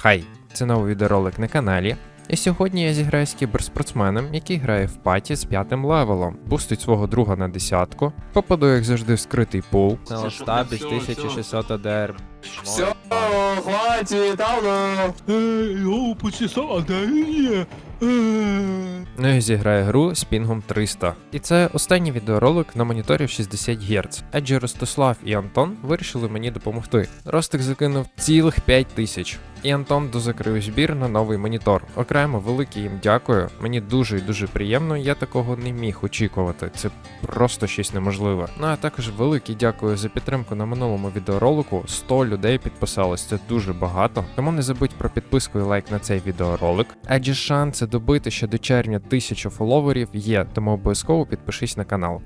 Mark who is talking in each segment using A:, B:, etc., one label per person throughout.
A: Хай, це новий відеоролик на каналі. І сьогодні я зіграю з кіберспортсменом, який грає в паті з п'ятим левелом, пустить свого друга на десятку, попаду, як завжди, в скритий пул.
B: На
C: Це
B: 1600 АДР.
C: Все, хватит, давно.
D: Ей, почесав, а де він є? Е.
A: Ну і зіграє гру з пінгом 300. І це останній відеоролик на моніторі в 60 Гц. Адже Ростислав і Антон вирішили мені допомогти. Ростик закинув цілих 5 тисяч. І Антон дозакрив збір на новий монітор. Окремо велике їм дякую. Мені дуже і дуже приємно. Я такого не міг очікувати. Це просто щось неможливе. Ну а також велике дякую за підтримку на минулому відеоролику. 100 людей підписалось. Це дуже багато. Тому не забудь про підписку і лайк на цей відеоролик. Адже шанси добити ще до червня тисячу фоловерів є, тому обов'язково підпишись на канал.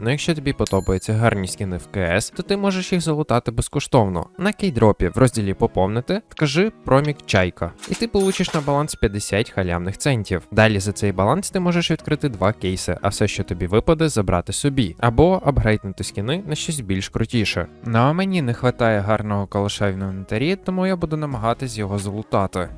A: Ну якщо тобі подобаються гарні скіни в КС, то ти можеш їх залутати безкоштовно. На кейдропі в розділі Поповнити вкажи промік чайка, і ти получиш на баланс 50 халявних центів. Далі за цей баланс ти можеш відкрити два кейси, а все, що тобі випаде, забрати собі, або апгрейднути скіни на щось більш крутіше. Ну а мені не вистачає гарного калаша в інвентарі, тому я буду намагатись його залутати.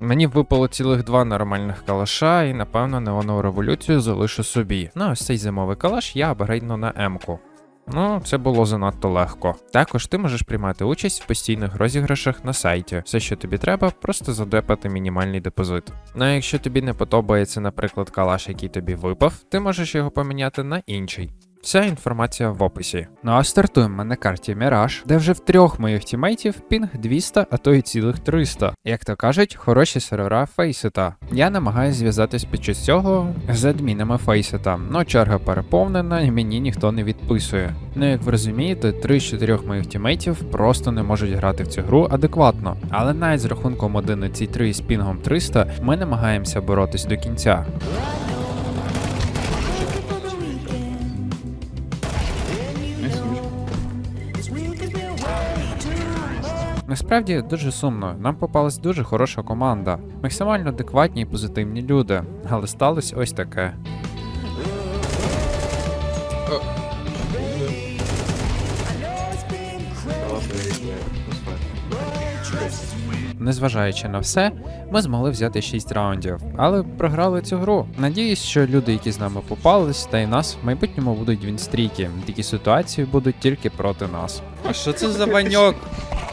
A: Мені випало цілих два нормальних калаша, і напевно неонову революцію залишу собі. Ну, ось цей зимовий калаш я апгрейдну на М-ку. Ну, це було занадто легко. Також ти можеш приймати участь в постійних розіграшах на сайті. Все, що тобі треба, просто задепати мінімальний депозит. Ну а якщо тобі не подобається, наприклад, калаш, який тобі випав, ти можеш його поміняти на інший. Вся інформація в описі. Ну а стартуємо на карті Міраж, де вже в трьох моїх тімейтів пінг 200, а то й цілих 300. Як то кажуть, хороші сервера Фейсета. Я намагаюся зв'язатись під час цього з адмінами Фейсета, но черга переповнена і мені ніхто не відписує. Ну як ви розумієте, три з чотирьох моїх тімейтів просто не можуть грати в цю гру адекватно. Але навіть з рахунком 11-3 з пінгом 300 ми намагаємося боротись до кінця. Насправді дуже сумно. Нам попалась дуже хороша команда, максимально адекватні і позитивні люди. Але сталося ось таке. Незважаючи на все, ми змогли взяти 6 раундів, але програли цю гру. Надіюсь, що люди, які з нами попались, та й нас в майбутньому будуть вінстріки. Такі ситуації будуть тільки проти нас.
B: А що це за маньок?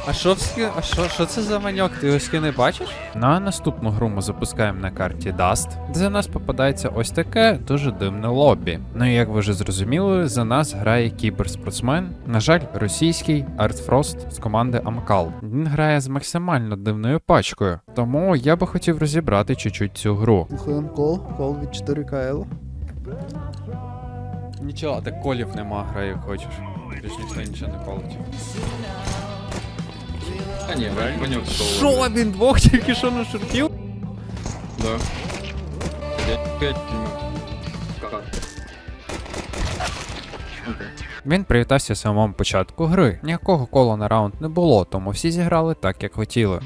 B: А що в. А що, що це за маньок? Ти його скини бачиш?
A: Ну а наступну гру ми запускаємо на карті Dust, де за нас попадається ось таке дуже дивне лобі. Ну і як ви вже зрозуміли, за нас грає кіберспортсмен, на жаль, російський Артфрост з команди Амкал. Він грає з максимально дивною пачкою, тому я би хотів розібрати чуть-чуть цю гру.
E: Слухаємо кол, кол від 4КЛ.
B: Нічого, так колів нема, грай як хочеш. Більш ніхто нічого не колить.
C: А не, манек
B: Що він двох тільки що?
C: Да. Я опять Как? Окей.
A: Він привітався в самому початку гри. Ніякого кола на раунд не було, тому всі зіграли так, як хотіли.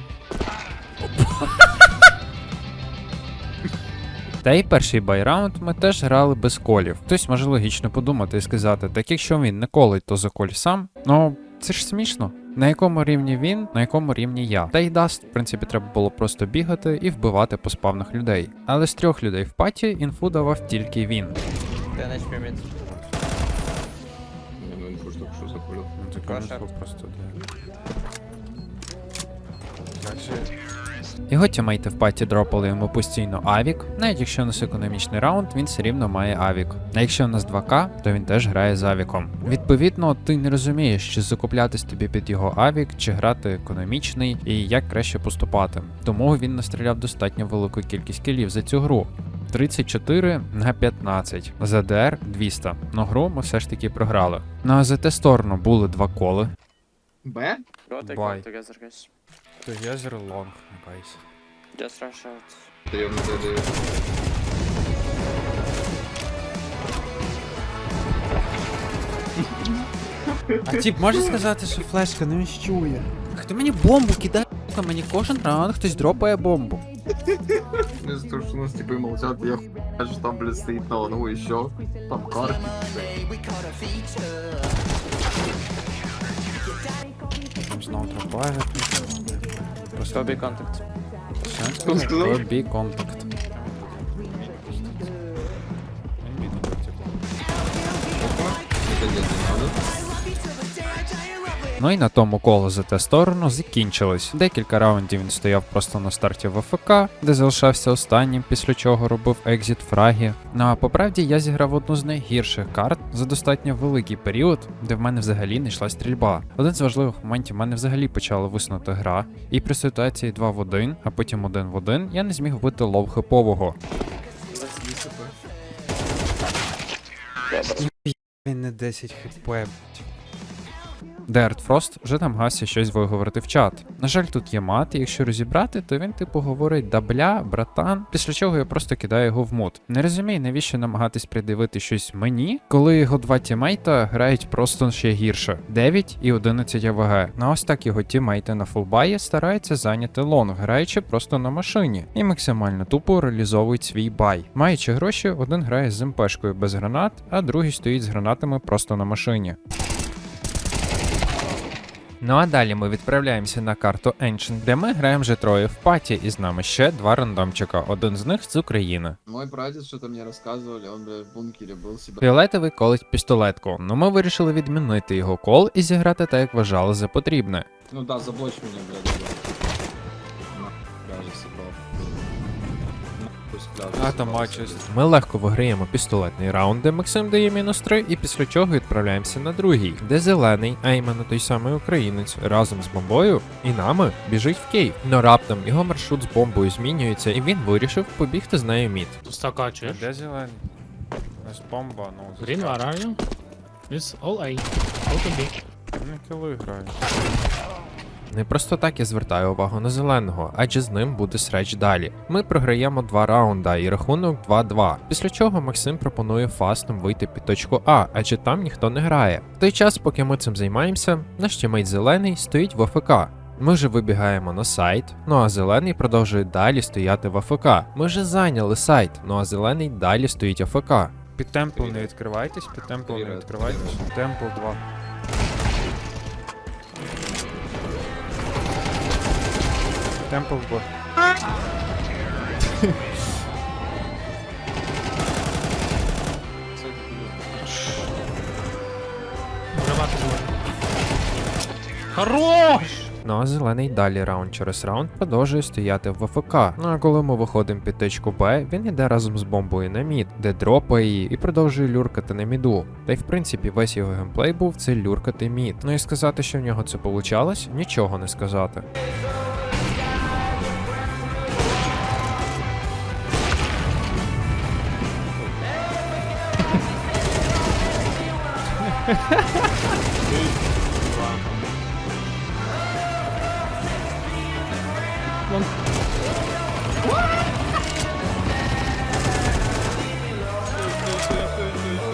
A: Та й перший байраунд ми теж грали без колів. Хтось може логічно подумати і сказати, так якщо він не колить, то заколь сам. Ну, це ж смішно. На якому рівні він, на якому рівні я. Та й даст, в принципі, треба було просто бігати і вбивати поспавних людей. Але з трьох людей в паті інфу давав тільки він.
C: Не, ну
A: просто Його тімейти в паті дропали йому постійно авік. Навіть якщо у нас економічний раунд, він все рівно має авік. А якщо у нас 2К, то він теж грає з авіком. Відповідно, ти не розумієш, чи закуплятись тобі під його авік, чи грати економічний, і як краще поступати. Тому він настріляв достатньо велику кількість кілів за цю гру. 34 на 15. За ДР 200. Но гру ми все ж таки програли. На АЗТ сторону були два коли.
C: Б?
F: One together, guys.
A: Together long, guys.
F: Just rush out.
C: Даем, даем, даем.
B: А тип може сказати, що флешка не віщує? Хто мені бомбу кидає? Сука, Мені кожен раунд хтось дропає бомбу.
C: Ну, из-за того, что у нас типы молчат, я хуй, что там, блядь, стоит на ну еще. Там карты.
B: Знову тропає. Просто
F: Тобі контакт.
C: Що
B: контакт.
C: Это делать не надо.
A: Ну і на тому коло за те сторону закінчилось. Декілька раундів він стояв просто на старті ВФК, де залишався останнім, після чого робив екзіт фраги. Ну а по правді я зіграв одну з найгірших карт за достатньо великий період, де в мене взагалі не йшла стрільба. Один з важливих моментів в мене взагалі почала виснути гра, і при ситуації 2 в 1, а потім 1 в 1, я не зміг вбити лов хипового.
B: Він не 10 хп.
A: Дерт Фрост вже намагався щось виговорити в чат. На жаль, тут є мат, і якщо розібрати, то він типу говорить да бля, братан, після чого я просто кидаю його в мут. Не розумію, навіщо намагатись придивити щось мені, коли його два тімейта грають просто ще гірше 9 і 11 АВГ. Ну а ось так його тімейти на фулбаї стараються зайняти лонг, граючи просто на машині, і максимально тупо реалізовують свій бай. Маючи гроші, один грає з МПшкою без гранат, а другий стоїть з гранатами просто на машині. Ну а далі ми відправляємося на карту Ancient, де ми граємо вже троє в паті, і з нами ще два рандомчика. Один з них з України.
C: Мой прадід, що то мені розказували, он, бля, в бункері був себе.
A: Фіолетовий колить пістолетку, ну ми вирішили відмінити його кол і зіграти так, як вважали за потрібне.
C: Ну да, заблоч мені, блядь. Пляжа.
A: Ми легко виграємо пістолетний раунд, де Максим дає мінус 3, і після чого відправляємося на другий, де зелений, а іменно той самий українець, разом з бомбою і нами біжить в Київ. Но раптом його маршрут з бомбою змінюється, і він вирішив побігти з нею мід.
D: Стака, чуєш?
A: Де зелений? Ось бомба, ну
D: Green, where are you? It's all A. All to B.
A: Не коли грає. Не просто так я звертаю увагу на зеленого, адже з ним буде среч далі. Ми програємо два раунда і рахунок 2-2. Після чого Максим пропонує фастом вийти під точку А, адже там ніхто не грає. В той час, поки ми цим займаємося, наш тімейт зелений стоїть в АФК. Ми вже вибігаємо на сайт, ну а зелений продовжує далі стояти в АФК. Ми вже зайняли сайт, ну а зелений далі стоїть АФК. Під темпл не відкривайтесь, під темпл
C: не
A: відкривайтесь. Темпл 2. Темпл 2.
D: Вривати. Хорош!
A: Ну а зелений далі раунд через раунд продовжує стояти в АФК. Ну а коли ми виходимо під точку Б, він іде разом з бомбою на мід, де дропає її і продовжує люркати на міду. Та й в принципі весь його геймплей був це люркати мід. Ну і сказати, що в нього це получалось, нічого не сказати.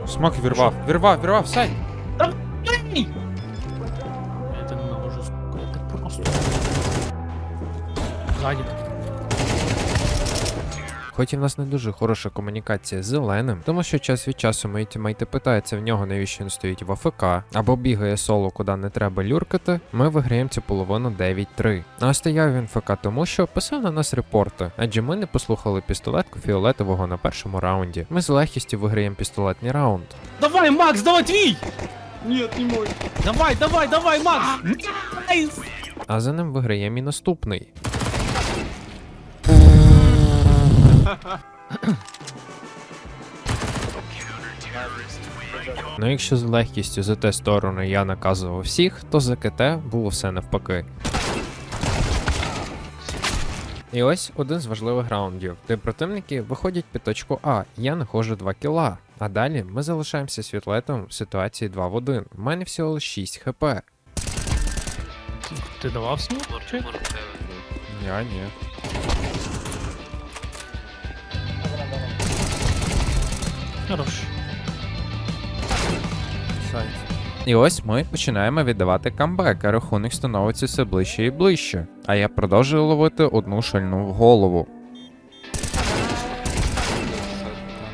A: Смок вірвав, вірвав, вірвав, сайт!
D: Я это ненавижу, сука. Это просто... Сзади.
A: Хоч і в нас не дуже хороша комунікація з зеленим, тому що час від часу мої тімейти питаються в нього, навіщо він стоїть в АФК, або бігає соло, куди не треба люркати, ми виграємо цю половину 9-3. А стояв він ФК тому, що писав на нас репорти, адже ми не послухали пістолетку фіолетового на першому раунді. Ми з легкістю виграємо пістолетний раунд.
D: Давай, Макс, давай твій!
C: Нет, не мой.
D: Давай, давай, давай, Макс! Найс!
A: А за ним виграємо і наступний. Ну, якщо з легкістю за те сторону я наказував всіх, то за КТ було все навпаки. І ось один з важливих раундів, де противники виходять під точку А, я находжу 2 кіла. А далі ми залишаємося світлетом в ситуації 2 в 1. У мене всього лише 6 хп.
D: Ти давав смок?
A: Я ні.
D: Хорош.
A: І ось ми починаємо віддавати камбек, а рахунок становиться все ближче і ближче. А я продовжую ловити одну шальну в голову.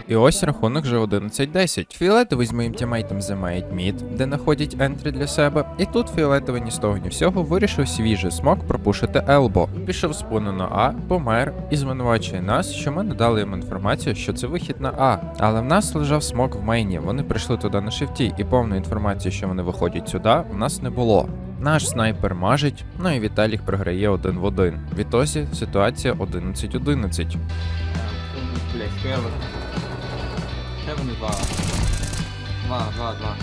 A: І ось рахунок вже 11-10. Фіолетовий з моїм тімейтом замають мід, де знаходять ентрі для себе. І тут фіолетовий ні з того ні всього вирішив свіжий смок пропушити елбо. Пішов з пуну на А, помер і звинувачує нас, що ми не дали йому інформацію, що це вихід на А. Але в нас лежав смок в мейні. Вони прийшли туди на шифті, і повної інформації, що вони виходять сюди, в нас не було. Наш снайпер мажить, ну і Віталік програє один в один. В ситуація 11-11.
C: Хевен. Хевен 2. 2, 2, 2.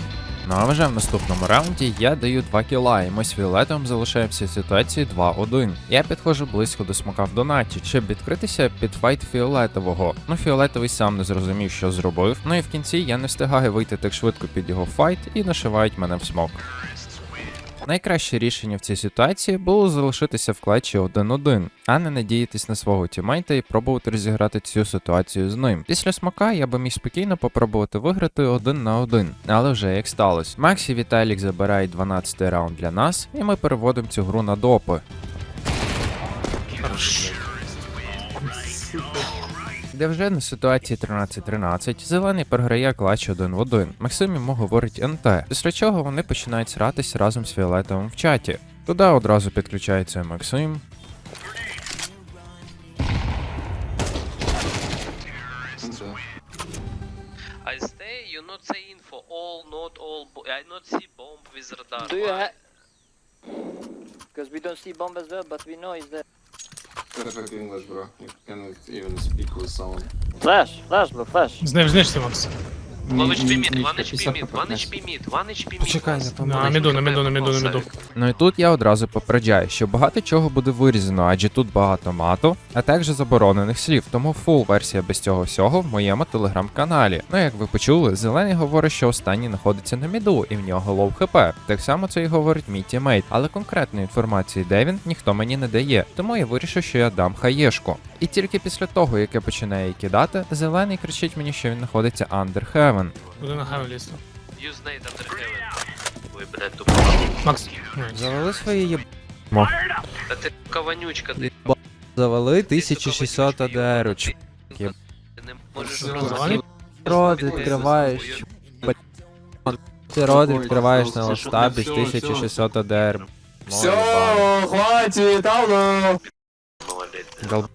A: Ну а вже в наступному раунді я даю 2 кіла, і ми з фіолетом залишаємося в ситуації 2-1. Я підходжу близько до смока в донаті, щоб відкритися під файт фіолетового. Ну фіолетовий сам не зрозумів, що зробив. Ну і в кінці я не встигаю вийти так швидко під його файт і нашивають мене в смок. Найкраще рішення в цій ситуації було залишитися в клатчі 1-1, а не надіятись на свого тімейта і пробувати розіграти цю ситуацію з ним. Після смака я би міг спокійно попробувати виграти один на один, але вже як сталося. Максі Віталік забирають 12-й раунд для нас, і ми переводимо цю гру на допи. Де вже на ситуації 13-13 зелений програє клач один в один. Максим йому говорить НТ, після чого вони починають сратись разом з фіолетовим в чаті. Туди одразу підключається Максим.
G: I stay, you not say info. All, not all. Bo- I not see bomb with radar.
F: Do you have? Because we don't see bomb as well, but we know is there.
C: Perfect English, bro. You cannot even speak with someone.
F: Flash, flash, bro, flash.
D: Зниж, знижся, Макс.
G: One HP mid, one HP mid,
C: 50.
G: HP mid, one HP mid.
B: Почекай, не помилуй.
D: На міду, на міду, на міду, на міду.
A: Ну і тут я одразу попереджаю, що багато чого буде вирізано, адже тут багато мату, а також заборонених слів, тому фул версія без цього всього в моєму телеграм-каналі. Ну як ви почули, зелений говорить, що останній знаходиться на міду, і в нього лоу хп. Так само це і говорить мій тімейт, але конкретної інформації, де він, ніхто мені не дає. Тому я вирішив, що я дам хаєшку. І тільки після того, як я починаю її кидати, зелений кричить мені, що він знаходиться Under Heaven.
D: Буду на хаві лізти.
G: Use nade under heaven. Ой, блядь, тупо.
D: Макс.
A: Завели свої є...
G: Та ти сука, вонючка, ти
A: Завели 1600 АДР.
G: ти не можеш
D: Завали?
B: Рот відкриваєш.
A: Ти рот відкриваєш на ластабі 1600 АДР.
C: Все, хватит, алло!
A: Долб...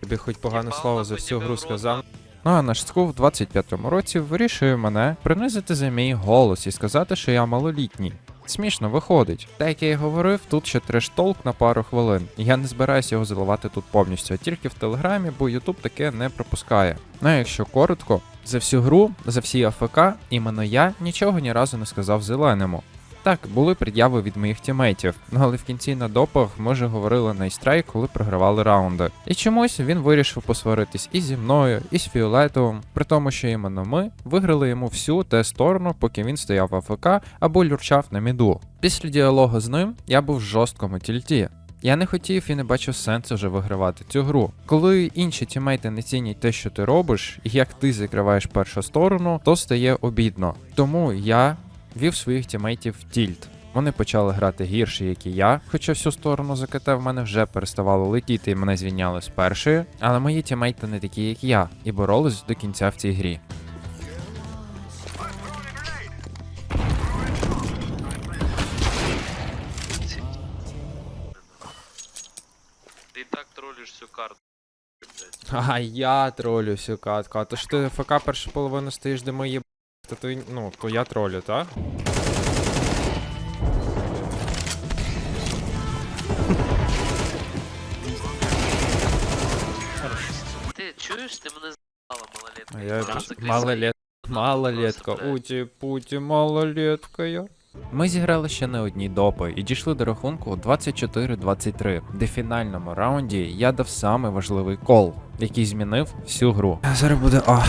A: Тобі хоч погане слово за всю гру сказав. Ну а наш скул в 25-му році вирішує мене принизити за мій голос і сказати, що я малолітній. Смішно виходить. Та як я й говорив, тут ще треш-толк на пару хвилин. І я не збираюся його заливати тут повністю, а тільки в телеграмі, бо Ютуб таке не пропускає. Ну а якщо коротко, за всю гру, за всі АФК, іменно я нічого ні разу не сказав зеленому. Так, були пред'яви від моїх тімейтів, але в кінці на допах ми вже говорили на істрай, коли програвали раунди. І чомусь він вирішив посваритись і зі мною, і з фіолетовим, при тому, що іменно ми виграли йому всю те сторону, поки він стояв в АФК або люрчав на міду. Після діалогу з ним я був в жорсткому тільті. Я не хотів і не бачив сенсу вже вигравати цю гру. Коли інші тімейти не цінять те, що ти робиш, і як ти закриваєш першу сторону, то стає обідно. Тому я вів своїх тімейтів в тільт. Вони почали грати гірше, як і я, хоча всю сторону за КТ в мене вже переставало летіти і мене звільняли з першої, але мої тімейти не такі, як я, і боролись до кінця в цій грі.
G: Ти і так тролиш всю карту.
A: А я тролю всю катку. А то ж ти ФК першу половину стоїш, де є. То ти, ну, то я тролю, так?
G: Ти чуєш, ти мене з***ала, малолетка.
A: А я малолет... малолетка. Уті путі малолетка я. Ми зіграли ще не одні допи і дійшли до рахунку 24-23, де в фінальному раунді я дав самий важливий кол, який змінив всю гру. Зараз буде А.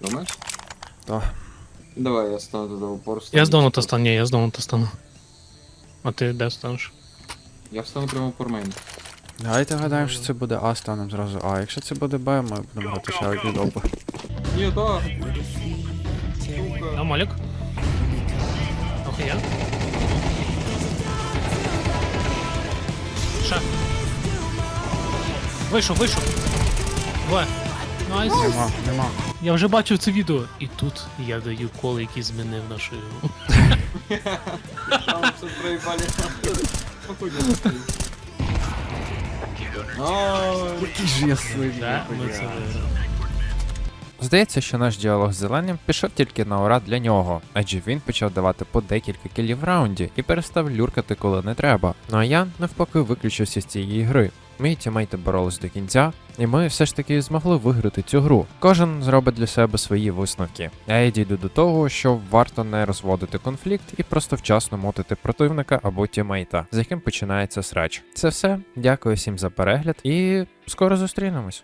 C: Думаешь?
A: Да.
C: Давай, я стану туда упор.
D: Я з дону стану, ні, я з дону стану. А ти де станеш?
C: Я встану прямо упор мейн.
B: Давайте гадаємо, що це буде А, станемо зразу А. Якщо це буде Б, ми будемо грати ще одні допи.
C: Нет, а!
D: А, Малік? Охуя? Ша. Вийшов, вийшов. В. Найс.
B: Нема, нема.
D: Я вже бачив це відео. І тут я даю кол, який змінив нашу ігру.
C: Там все проїбали.
B: Який ж я сильний.
D: Ми це виграли.
A: Здається, що наш діалог з зеленим пішов тільки на ура для нього, адже він почав давати по декілька кілів в раунді і перестав люркати, коли не треба. Ну а я навпаки виключився з цієї гри. Мої тімейти боролись до кінця, і ми все ж таки змогли виграти цю гру. Кожен зробить для себе свої висновки. А я дійду до того, що варто не розводити конфлікт і просто вчасно мотити противника або тімейта, з яким починається срач. Це все. Дякую всім за перегляд і скоро зустрінемось.